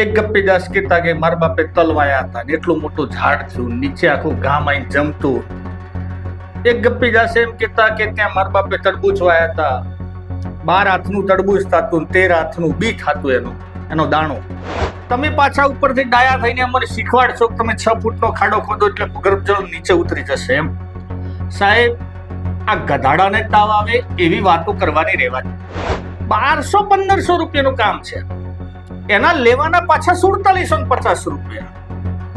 એક ગપ્પીદાસ કહેતા કે મારા બાપે તલવાયા હતા ને એટલું મોટું ઝાડ થયું, નીચે આખું ગામ આવીને જમતું. એક ગપ્પીદાસ એમ કહેતા કે ત્યાં મારા બાપે તરબૂચ વાયા હતા. બાર હાથનું તડબૂચ થતું તેર હાથનું બી થતું એનું, એનો દાણો. તમે પાછા ઉપરથી ડાયા થઈને અમને શીખવાડશો તમે છ ફૂટનો ખાડો ખોદો એટલે ગર્ભજળ નીચે ઉતરી જશે એમ. સાહેબ, આ ગધાડાને તાવ આવે એવી વાતો કરવાની રહેવાની. બારસો પંદરસો રૂપિયાનું કામ છે. એના લેવાના પાછા સુડતાલીસો પચાસ રૂપિયા.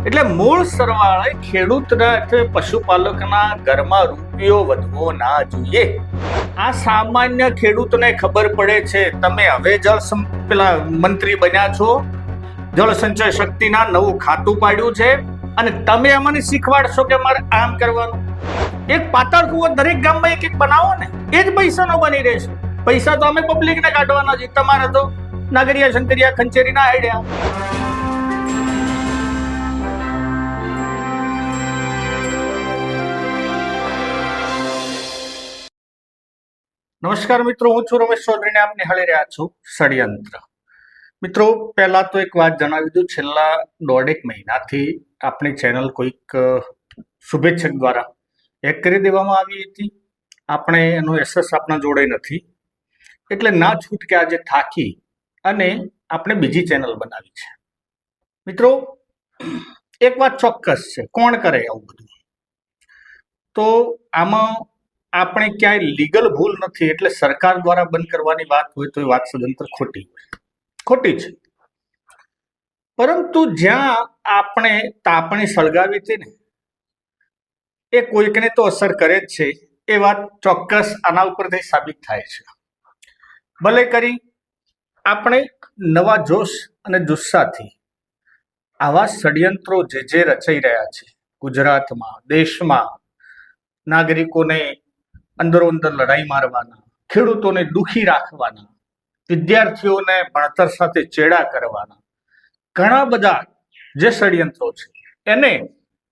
એટલે મૂળ સરવાળે ખેડૂતના એટલે પશુપાલકના ઘરમાં રૂપિયો વધવો ના જોઈએ. આ સામાન્ય ખેડૂતને ખબર પડે છે. તમે હવે જળ પેલા મંત્રી બન્યા છો. જળ સંચય શક્તિના નવું ખાતું પાડ્યું છે. અને તમે અમને શીખવાડશો કે મારે આમ કરવાનું. એક પાતળ કુવો દરેક ગામમાં એક એક બનાવો ને. એ જ પૈસાનો બની રહેશે. પૈસા તો અમે પબ્લિકને કાઢવાના છે તમારે તો નાગરિયા શંકરિયા ખંચેરીના આઈડિયા નમસ્કાર મિત્રો, હું છું રમેશ ચૌધરીને આપ નિહાળી રહ્યા છું ષડયંત્ર. મિત્રો, પહેલા તો એક વાત જણાવી દઉં. છેલ્લા દોઢેક મહિનાથી આપણી ચેનલ કોઈક શુભેચ્છક દ્વારા હેક કરી દેવામાં આવી હતી. આપણે એનો એસેસ આપણા જોડે નથી. એટલે ના છૂટ કે આજે થાકી અને આપણે બીજી ચેનલ બનાવી છે. મિત્રો, એક વાત ચોક્કસ છે, કોણ કરે આવું બધું? તો આમાં આપણે ક્યાંય લીગલ ભૂલ નથી, એટલે સરકાર દ્વારા બંધ કરવાની વાત હોય તો એ વાત સદંતર ખોટી ખોટી છે. પરંતુ જ્યાં આપણે તાપણી સળગાવી હતી ને, એ કોઈકને તો અસર કરે જ છે. એ વાત ચોક્કસ આના ઉપરથી સાબિત થાય છે. ભલે કરી આપણે નવા જોશ અને જુસ્સાથી આવા ષડયંત્રો જે જે રચાઈ રહ્યા છે, ગુજરાતમાં, દેશમાં, નાગરિકોને અંદરો અંદર લડાઈ મારવાના, ખેડૂતોને દુખી રાખવાના, વિદ્યાર્થીઓને ભણતર સાથે ચેડા કરવાના, ઘણા બધા જે ષડયંત્રો છે, એને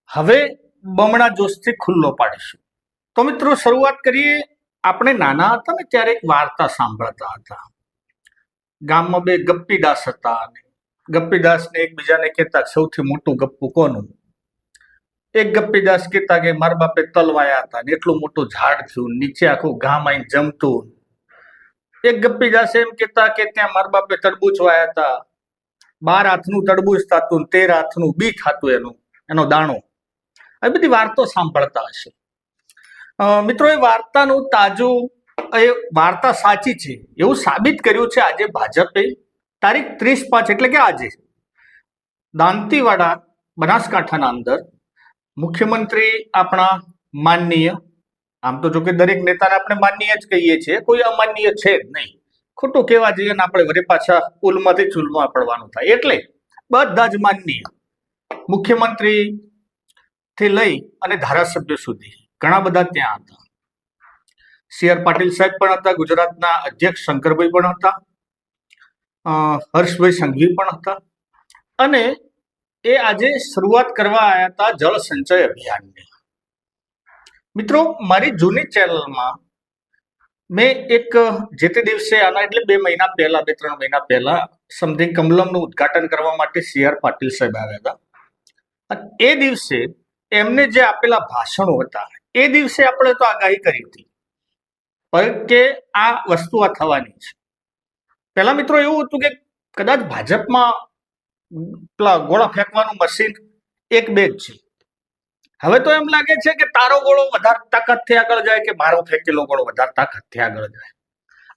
હવે બમણા જોશથી ખુલ્લો પાડીશું. તો મિત્રો, શરૂઆત કરીએ. આપણે નાના હતા ને ત્યારે એક વાર્તા સાંભળતા હતા. ગામમાં બે ગપ્પીદાસ હતા અને ગપ્પીદાસને એકબીજાને કહેતા સૌથી મોટું ગપ્પુ કોનું? એક ગપ્પીદાસ કહેતા કે મારા બાપે તલવાયા હતા ને એટલું મોટું ઝાડ થયું, નીચે આખું ગામ આઈ જમતું. એક ગપ્પીદાસ એમ કહેતા કે ત્યાં મારા બાપે તરબૂચ વાયા હતા. બાર હાથનું તરબૂચ થતું તેર હાથનું બી થતું એનું, એનો દાણો. આ બધી વાર્તો સાંભળતા હશે. મિત્રો, એ વાર્તાનું તાજું એ વાર્તા સાચી છે. એવું સાબિત કર્યું છે આજે ભાજપે. તારીખ ત્રીસ પાંચ એટલે કે આજે. દાંતીવાડા બનાસકાંઠાના અંદર મુખ્યમંત્રી આપણા માનનીય, આમ તો જો દરેક નેતાને આપણે માનનીય જ કહીએ છીએ, કોઈ અમાનનીય છે જ નહીં. ખોટું કહેવા જઈએ ને આપણે વરે પાછા ઉલમાંથી ચૂલમાં પડવાનું થાય. એટલે બધા જ માનનીય મુખ્યમંત્રી થી લઈ અને ધારાસભ્ય સુધી, ઘણા બધા ત્યાં હતા. સી આર પાટીલ સાહેબ પણ હતા, ગુજરાતના અધ્યક્ષ શંકરભાઈ પણ હતા હર્ષભાઈ સંઘવી પણ હતા અને એ આજે શરૂઆત કરવા આવ્યા હતા જળ સંચય અભિયાનની. મિત્રો, મારી જૂની ચેનલમાં મેં એક જે તે દિવસે આના એટલે બે મહિના પહેલા, બે ત્રણ મહિના પહેલા સમથિંગ કમલમનું ઉદ્ઘાટન કરવા માટે સી આર પાટીલ સાહેબ આવ્યા હતા. એ દિવસે એમને જે આપેલા ભાષણો હતા, એ દિવસે આપણે તો આગાહી કરી હતી. કે આ વસ્તુ આ થવાની છે? પહેલા મિત્રો એવું હતું કે કદાચ ભાજપમાં પેલા ગોળા ફેંકવાનું મશીન એક બે જ છે. હવે તો એમ લાગે છે કે તારો ગોળો વધારે તાકાતથી આગળ જાય કે મારો ફેંકેલો ગોળો વધારે તાકાતથી આગળ જાય?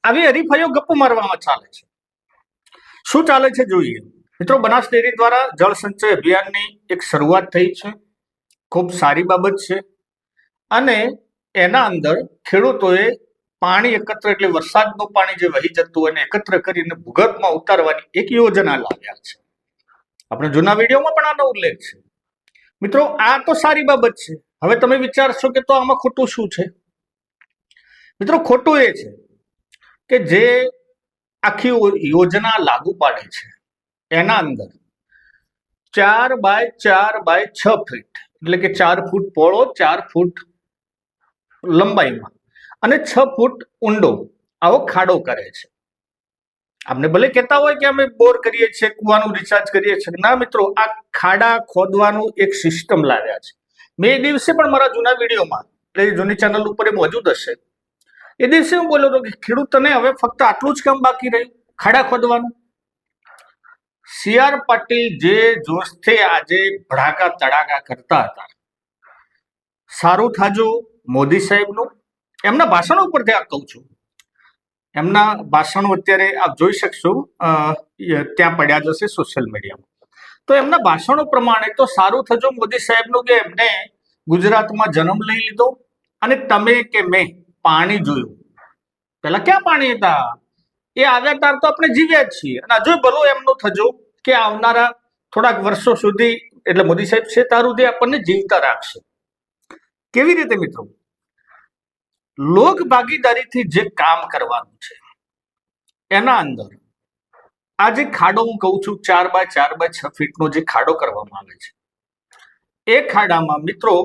આવી હરીફાઈઓ ગપ્પુ મારવામાં ચાલે છે. શું ચાલે છે જોઈએ? મિત્રો, બનાસ ડેરી દ્વારા જળ સંચય અભિયાનની એક શરૂઆત થઈ છે. ખૂબ સારી બાબત છે. અને એના અંદર ખેડૂતોએ પાણી એકત્ર એટલે વરસાદનું પાણી જે વહી જતું હોય એને એકત્ર કરીને ભૂગર્ભમાં ઉતારવાની એક યોજના લાવ્યા છે. આપણે જૂના વિડીયોમાં પણ આનો ઉલ્લેખ છે. મિત્રો, આ તો સારી બાબત છે. હવે તમે વિચારશો કે તો આમાં ખોટું શું છે? મિત્રો, ખોટું એ છે કે જે આખી યોજના લાગુ પાડે છે, એના અંદર ચાર બાય ચાર બાય છ ફીટ, એટલે કે ચાર ફૂટ પોળો ચાર ફૂટ લંબાઈમાં અને છ ફૂટ ઊંડો આવો ખાડો કરે છે. આપણે ભલે કહેતા હોય કે અમે બોર કરીએ છીએ, કુવાનું રિચાર્જ કરીએ છીએ, ના મિત્રો, આ ખાડા ખોદવાનું એક સિસ્ટમ લાવ્યા છે. મેં એ દિવસે પણ મારા જૂના વિડીયોમાં, એટલે જૂની ચેનલ ઉપર એ મોજૂદ હશે, એ દિવસે હું બોલ્યો હતો કે ખેડૂતોને હવે ફક્ત આટલું જ કામ બાકી રહ્યું, ખાડા ખોદવાનું? સી આર પાટીલ જે જોશથી આજે ભડાકા તડાકા કરતા હતા. સારું થાજો, મોદી સાહેબનું એમના ભાષણો ઉપરથી આ કહું છું. એમના ભાષણો અત્યારે આપ જોઈ શકશો ત્યાં પડ્યા જશે સોશિયલ મીડિયામાં તો એમના ભાષણો પ્રમાણે તો સારું થજો મોદી સાહેબનું કે એમને ગુજરાતમાં જન્મ લઈ લીધો અને તમે કે મેં પાણી જોયું. પેલા ક્યાં પાણી હતા? એ આવ્યા તાર તો આપણે જીવ્યા જ છીએ. અને હજુ ભલો એમનું થજો કે આવનારા થોડાક વર્ષો સુધી, એટલે મોદી સાહેબ છે, તાર સુધી આપણને જીવતા રાખશે. કેવી રીતે મિત્રો? લોક ભાગીદારીથી જે કામ કરવાનું છે, એના અંદર આ જે ખાડો હું કહું છું ચાર બાય ચાર બાય છ ફીટનો જે ખાડો કરવામાં આવે છે, એ ખાડામાં મિત્રો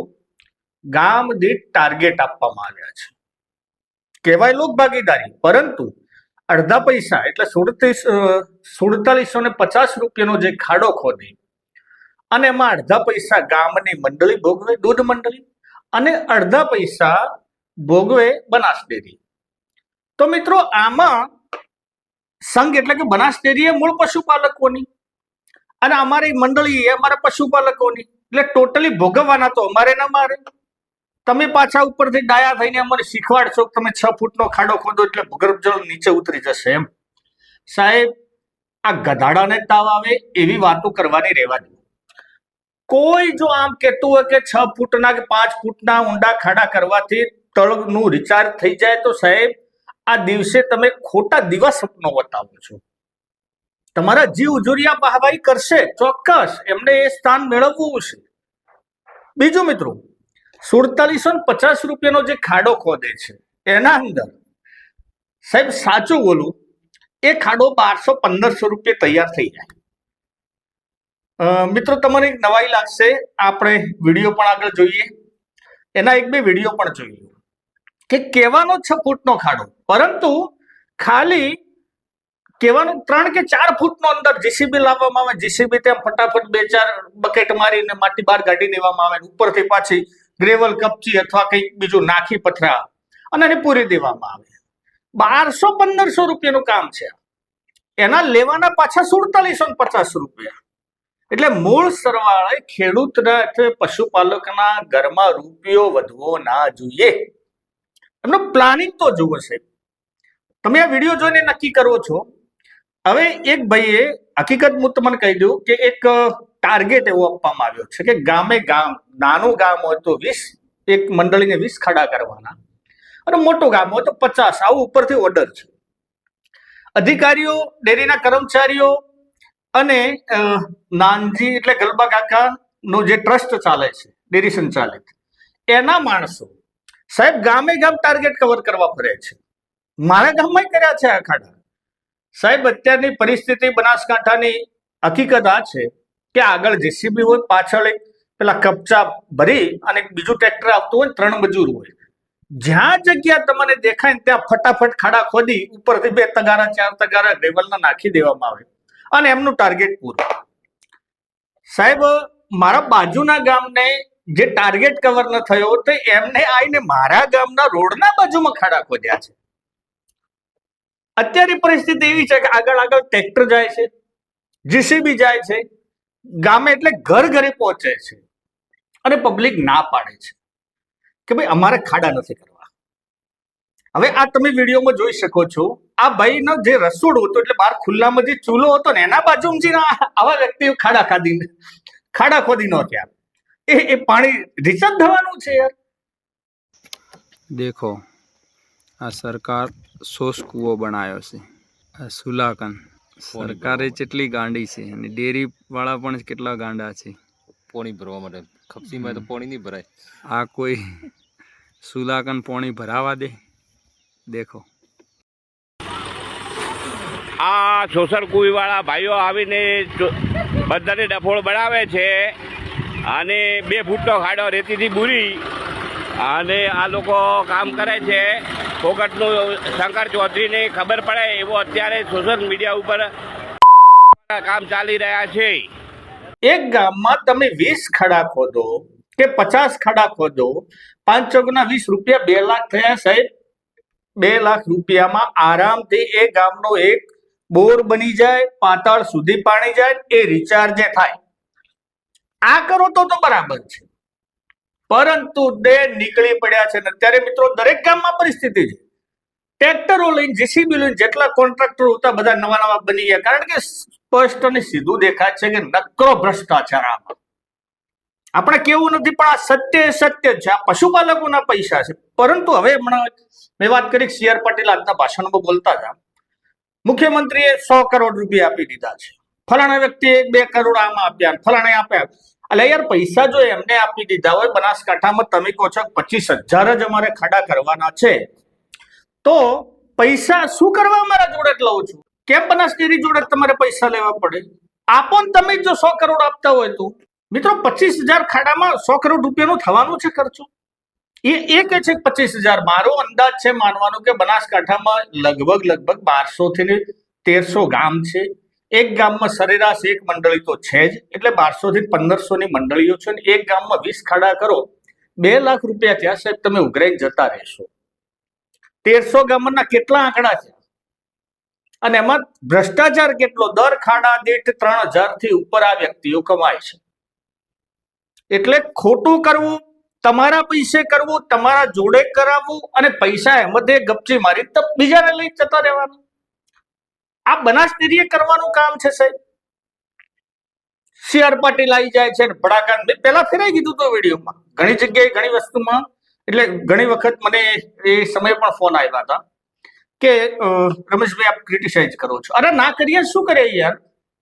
ગામ દીઠ ટાર્ગેટ આપવામાં આવ્યા છે. કહેવાય લોક ભાગીદારી પરંતુ અડધા પૈસા એટલે સુડતીસ સુડતાલીસો ને પચાસ રૂપિયાનો જે ખાડો ખોદી, અને એમાં અડધા પૈસા ગામની મંડળી ભોગવે, દૂધ મંડળી, અને અડધા પૈસા ભોગવે બનાસ ડેરી તો મિત્રો આમાં સંઘ એટલે કે બનાસ ડેરી એ મૂળ પશુપાલકોની અને અમારી મંડળી એ અમારા પશુપાલકોની એટલે ટોટલી ભોગવવાના તો અમારે ના મારે તમે પાછા ઉપરથી ડાયા થઈને અમને શીખવાડશો કે તમે છ ફૂટનો ખાડો ખોદો એટલે ભૂગર્ભ જળ નીચે ઉતરી જશે એમ. સાહેબ, આ ગધાડાને તાવ આવે એવી વાતો કરવાની રહેવા દો. કોઈ જો આમ કહેતું હોય કે છ ફૂટના કે પાંચ ફૂટના ઊંડા ખાડા કરવાથી તળનું રિચાર્જ થઈ જાય તો સાહેબ, આ દિવસે તમે ખોટા દિવસ સપનો બતાવો છો. તમારા જીવ ઉજુરિયા વાહવાઈ કરશે, ચોક્કસ એમને એ સ્થાન મેળવવું છે. બીજું મિત્રો, સુડતાલીસો પચાસ રૂપિયાનો જે ખાડો ખોદે છે, એના અંદર, સાહેબ સાચું બોલું, એ ખાડો બારસો પંદરસો રૂપિયા તૈયાર થઈ જાય. મિત્રો તમને એક નવાઈ લાગશે, આપણે વીડિયો પણ આગળ જોઈએ. એના એક બે વીડિયો પણ જોઈએ. કે કહેવાનો છ ફૂટનો ખાડો. પરંતુ ખાલી કહેવાનું ત્રણ કે ચાર ફૂટનો અંદર જીસીબી લાવવામાં આવે જીસીબી ત્યાં ફટાફટ બે ચાર બકેટ મારીને માટી બહાર કાઢી દેવામાં આવે ઉપરથી પાછી ગ્રેવલ કપચી અથવા કંઈક બીજું નાખી પથરા અને એને પૂરી દેવામાં આવે. બારસો પંદરસો રૂપિયાનું કામ છે. એના લેવાના પાછા સુડતાલીસો પચાસ રૂપિયા. એટલે મૂળ સરવાળે ખેડૂતના એટલે પશુપાલકના ઘરમાં રૂપિયો વધવો ના જોઈએ. એમનું પ્લાનિંગ તો જુઓ છે તમે આ વીડિયો જોઈને નક્કી કરો છો. હવે એક ભાઈએ હકીકત હું તમને કહી દઉં કે એક ટાર્ગેટ એવો આપવામાં આવ્યો છે કે ગામે ગામ, નાનું ગામ હોય તો વીસ, એક મંડળીને વીસ ખડા કરવાના. અને મોટું ગામ હોય તો પચાસ, આવું ઉપરથી ઓર્ડર છે. અધિકારીઓ, ડેરીના કર્મચારીઓ અને નાનજી એટલે ગલબા કાકાનો જે ટ્રસ્ટ ચાલે છે, ડેરી સંચાલિત, એના માણસો સાહેબ, ગામે ગામ ટાર્ગેટ કવર કરવા ફરે છે. મારા ગામમાં કર્યા છે આ સાહેબ, અત્યારની પરિસ્થિતિ બનાસકાંઠાની હકીકત આ છે કે આગળ જેસીબી હોય, પાછળ એક પેલા કપચા ભરી અને બીજું ટ્રેક્ટર આવતું હોય ત્રણ મજૂર હોય. જ્યાં જગ્યા તમને દેખાય ને, ત્યાં ફટાફટ ખાડા ખોદી, ઉપરથી બે તગારા, ચાર તગારા લેવલના નાખી દેવામાં આવે. અને એમનું ટાર્ગેટ પૂરું. સાહેબ, મારા બાજુના ગામને જે ટાર્ગેટ કવર ન થયો તો એમને આવીને મારા ગામના રોડના બાજુમાં ખાડા ખોદ્યા છે. અત્યારે પરિસ્થિતિ એવી છે કે આગળ આગળ ટ્રેક્ટર જાય છે જીસીબી જાય છે, ગામે એટલે ઘર ઘરે પહોંચે છે અને પબ્લિક ના પાડે છે કે ભાઈ અમારે ખાડા નથી કરવા. હવે આ તમે વિડીયોમાં જોઈ શકો છો, આ ભાઈનો જે રસોડું હતું એટલે બહાર ખુલ્લામાં જે ચૂલો હતો ને એના બાજુમાં આવા વ્યક્તિઓ ખાડા ખાધી ખાડા ખોદી નો ત્યાં એ એ પાણી રિચાર્જ થવાનું છે યાર. દેખો આ સરકાર સોસ કૂવો બનાવ્યો છે. આ સુલાકન. સરકારે કેટલી ગાંડી છે અને ડેરી વાળા પણ કેટલા ગાંડા છે. પોણી ભરવા માટે. ખપસીમાં તો પોણી નહીં ભરાય. આ કોઈ સુલાકન પોણી ભરાવા દે. દેખો. આ સોસર વાળા ભાઈઓ આવીને બધાને ડફોળ બનાવે છે. અને બે ફૂટનો ખાડો રેતીથી બુરી અને આ લોકો કામ કરે છે. ફોકટનું શંકર ચૌધરીને ખબર પડે એવો અત્યારે સોશિયલ મીડિયા ઉપર કામ ચાલી રહ્યા છે. એક ગામમાં તમે વીસ ખડા ખોદો કે પચાસ ખડા ખોદો, પાંચ ચોકના વીસ રૂપિયા બે લાખ થયા સાહેબ. બે લાખ રૂપિયામાં આરામથી એ ગામનો એક બોર બની જાય, પાતાળ સુધી પાણી જાય, એ રિચાર્જે થાય. આ કરો તો તો બરાબર છે. પરંતુ બે નીકળી પડ્યા છે અત્યારે મિત્રો દરેક ગામમાં પરિસ્થિતિ છે. ટ્રેક્ટરો લઈને જેસીબી લઈને જેટલા કોન્ટ્રાક્ટરો હતા, બધા નવા નવા બની ગયા. કારણ કે સ્પષ્ટ અને સીધું દેખાય છે કે નકરો ભ્રષ્ટાચાર આમાં. આપણે કેવું નથી, પણ આ સત્ય સત્ય છે. આ પશુપાલકોના પૈસા છે. પરંતુ હવે હમણાં મેં વાત કરી સી આર પાટીલ આજના ભાષણમાં બોલતા હતા. મુખ્યમંત્રીએ સો કરોડ રૂપિયા આપી દીધા છે. ફલાણા વ્યક્તિએ બે કરોડ આમાં આપ્યા ફલાણે આપ્યા. એટલે યાર, પૈસા જો એમને આપી દીધા હોય, બનાસકાંઠામાં તમે કહો છો પચીસ હજાર જ અમારે ખાડા કરવાના છે, તો પૈસા શું કરવા મારા જોડે જ લઉં છું? કેમ બનાસ ડેરી જોડે તમારે પૈસા લેવા પડે? આપો ને તમે જો સો કરોડ આપતા હોય તો. મિત્રો, પચીસ હજાર ખાડામાં સો કરોડ રૂપિયાનું થવાનું છે ખર્ચો. એ એ કે છે પચીસ હજાર. મારો અંદાજ છે માનવાનો કે બનાસકાંઠામાં લગભગ લગભગ બારસો થી તેરસો ગામ છે. એક ગામમાં સરેરાશ એક મંડળી તો છે જ, એટલે બારસો થી પંદરસો ની મંડળીઓ છે ને એક ગામમાં વીસ ખાડા કરો, બે લાખ રૂપિયા ત્યાં સાહેબ તમે ઉઘરાઈને જતા રહેશો. તેરસો ગામના કેટલા આંકડા છે? અને એમાં ભ્રષ્ટાચાર કેટલો? દર ખાડા દીઠ ત્રણ હજારથી ઉપર આ વ્યક્તિઓ કમાય છે. એટલે ખોટું કરવું, તમારા પૈસે કરવું, તમારા જોડે કરાવવું અને પૈસા એમાંથી ગપચી મારી તો બીજાને લઈ જતા રહેવાનું. આ બનાસ કરવાનું કામ છે, સાહેબ. સી આર પાટીલ આવી જાય છે ભડાકા મેં પહેલા ફેરાઈ દીધું તો વિડીયોમાં. ઘણી જગ્યાએ, ઘણી વસ્તુમાં. એટલે ઘણી વખત મને એ સમયે પણ ફોન આવ્યા હતા કે રમેશભાઈ, આપ ક્રિટિસાઇઝ કરો છો. અરે ના કરીએ, શું કરીએ યાર?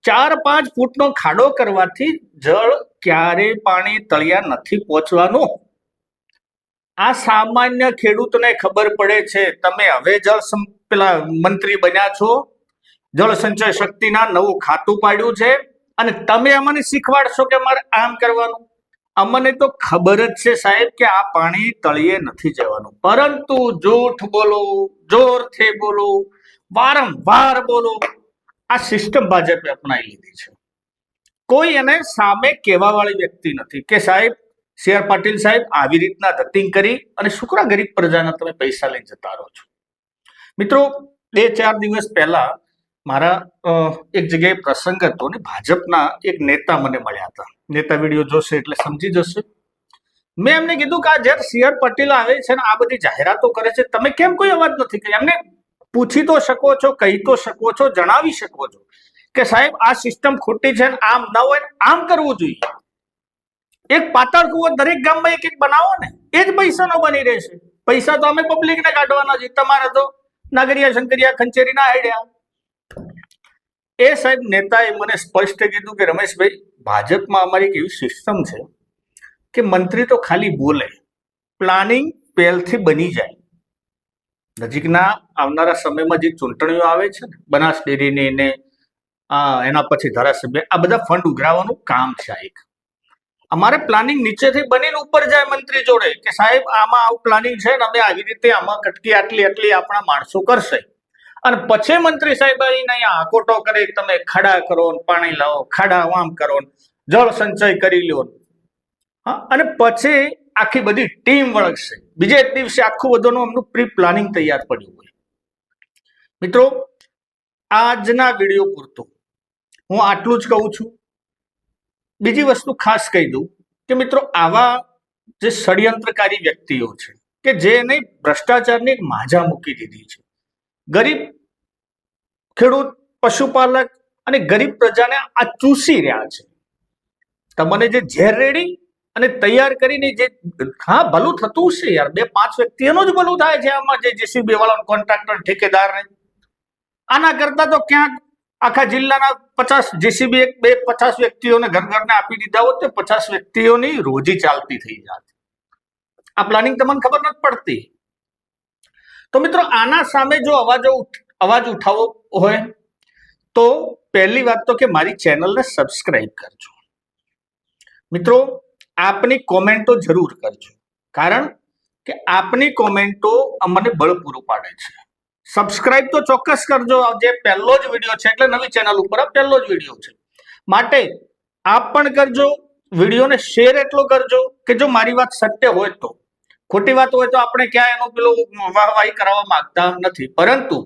ચાર પાંચ ફૂટનો ખાડો કરવાથી જળ ક્યારે પાણી તળિયા નથી પહોંચવાનું. આ સામાન્ય ખેડૂતને ખબર પડે છે. તમે હવે જળ પેલા મંત્રી બન્યા છો. જળ સંચય શક્તિના નવું ખાતું પાડ્યું છે અને તમે અમને શીખવાડશો કે મારે આમ કરવાનું? અમને તો ખબર જ છે સાહેબ કે આ પાણી તળિયે નથી જવાનું. પરંતુ જૂઠ બોલો, જોરથી બોલો, વારંવાર બોલો, આ સિસ્ટમ ભાજપે અપનાવી લીધી છે. કોઈ એને સામે કહેવાવાળી વ્યક્તિ નથી કે સાહેબ, સી પાટીલ સાહેબ આવી રીતના ધતિંગ કરી અને શુક્રા ગરીબ પ્રજાના તમે પૈસા લઈ જતા રહો છો. મિત્રો, બે ચાર દિવસ પહેલા મારા એક જગ્યાએ પ્રસંગ હતો ને ભાજપના એક નેતા મને મળ્યા હતા. નેતા વીડિયો જોશે એટલે સમજી જશે. મેં એમને કીધું કે આ જ્યારે સી પાટીલ આવે છે ને, આ બધી જાહેરાતો કરે છે, તમે કેમ કોઈ અવાજ નથી કરી એમને પૂછી તો શકો છો, કહી તો શકો છો, જણાવી શકો છો કે સાહેબ, આ સિસ્ટમ ખોટી છે ને, આમ ન હોય આમ કરવું જોઈએ. એક પાતળ કુવો દરેક ગામમાં એક એક બનાવો ને, એ જ પૈસાનો બની રહેશે. પૈસા તો અમે પબ્લિકને કાઢવાના છીએ. તમારે તો નાગરિયા, શંકરિયા, ખંચેરીના આઈડિયા એ સાહેબ નેતાએ મને સ્પષ્ટ કીધું કે રમેશભાઈ, ભાજપમાં અમારી એક એવી સિસ્ટમ છે કે મંત્રી તો ખાલી બોલે પ્લાનિંગ પહેલથી બની જાય. નજીકના આવનારા સમયમાં જે ચૂંટણીઓ આવે છે ને બનાસ ડેરીની ને એના પછી ધારાસભ્ય, આ બધા ફંડ ઉઘરાવવાનું કામ છે એક. અમારે પ્લાનિંગ નીચેથી બનીને ઉપર જાય મંત્રી જોડે કે સાહેબ, આમાં આવું પ્લાનિંગ છે ને, અમે આવી રીતે આમાં કટકી આટલી આટલી આપણા માણસો કરશે. અને પછી મંત્રી સાહેબ અહીંયા આકોટો કરે તમે ખાડા કરો પાણી લાવો, ખાડા આમ કરો જળ સંચય કરી લો અને પછી આખી બધી ટીમ વળગશે. બીજે દિવસે આખું બધાનું એમનું પ્રી પ્લાનિંગ તૈયાર પડ્યું હોય. મિત્રો, આજના વીડિયો પૂરતું. હું આટલું જ કહું છું. બીજી વસ્તુ ખાસ કહી દઉં કે મિત્રો, આવા જે ષડયંત્રકારી વ્યક્તિઓ છે કે જેને ભ્રષ્ટાચારની એક માજા મૂકી દીધી છે. ગરીબ ખેડૂત, પશુપાલક અને ગરીબ પ્રજાને આ ચૂસી રહ્યા છે. તમને જે ઝેર રેડી અને તૈયાર કરીને જે હા, ભલું થતું છે યાર. બે પાંચ વ્યક્તિઓનું જ ભલું થાય છે આમાં જે જેસીબી વાળા કોન્ટ્રાક્ટર, ઠેકેદાર ને આના કરતા તો ક્યાંક આખા જિલ્લાના પચાસ જેસીબી એક, બે પચાસ વ્યક્તિઓને ઘર ઘરને આપી દીધા હોત તો પચાસ વ્યક્તિઓની રોજી ચાલતી થઈ જાત. આ પ્લાનિંગ તમને ખબર નથી પડતી. તો મિત્રો, આના સામે જો અવાજો અવાજ ઉઠાવવો હોય તો પહેલી વાત તો કે મારી ચેનલને સબસ્ક્રાઇબ કરજો. મિત્રો, આપની કોમેન્ટો જરૂર કરજો. કારણ કે આપની કોમેન્ટો અમને બળ પૂરું પાડે છે. સબસ્ક્રાઇબ તો ચોક્કસ કરજો. જે પહેલો જ વીડિયો છે, એટલે નવી ચેનલ ઉપર આ પહેલો જ વીડિયો છે. માટે આપ પણ કરજો વિડીયોને શેર એટલો કરજો કે જો મારી વાત સત્ય હોય તો. ખોટી વાત હોય તો આપણે ક્યાં એનું પેલું વાહવાહી કરાવવા માંગતા નથી. પરંતુ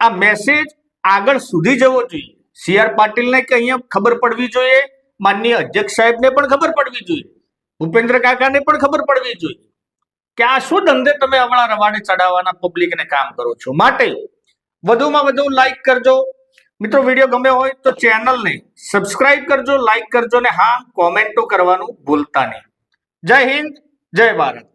આ મેસેજ આગળ સુધી જવો જોઈએ. સી આર પાટીલને કે અહીંયા ખબર પડવી જોઈએ, માનનીય અધ્યક્ષ સાહેબને પણ ખબર પડવી જોઈએ, ભૂપેન્દ્ર કાકાને પણ ખબર પડવી જોઈએ. કે આ શું ધંધે તમે અવળા રવાડે ચડાવવાના પબ્લિકને કામ કરો છો? માટે વધુમાં વધુ લાઈક કરજો. મિત્રો વીડિયો ગમે હોય તો ચેનલને સબસ્ક્રાઇબ કરજો લાઈક કરજો ને હા કોમેન્ટો કરવાનું ભૂલતા નહીં. જય હિન્દ, જય ભારત.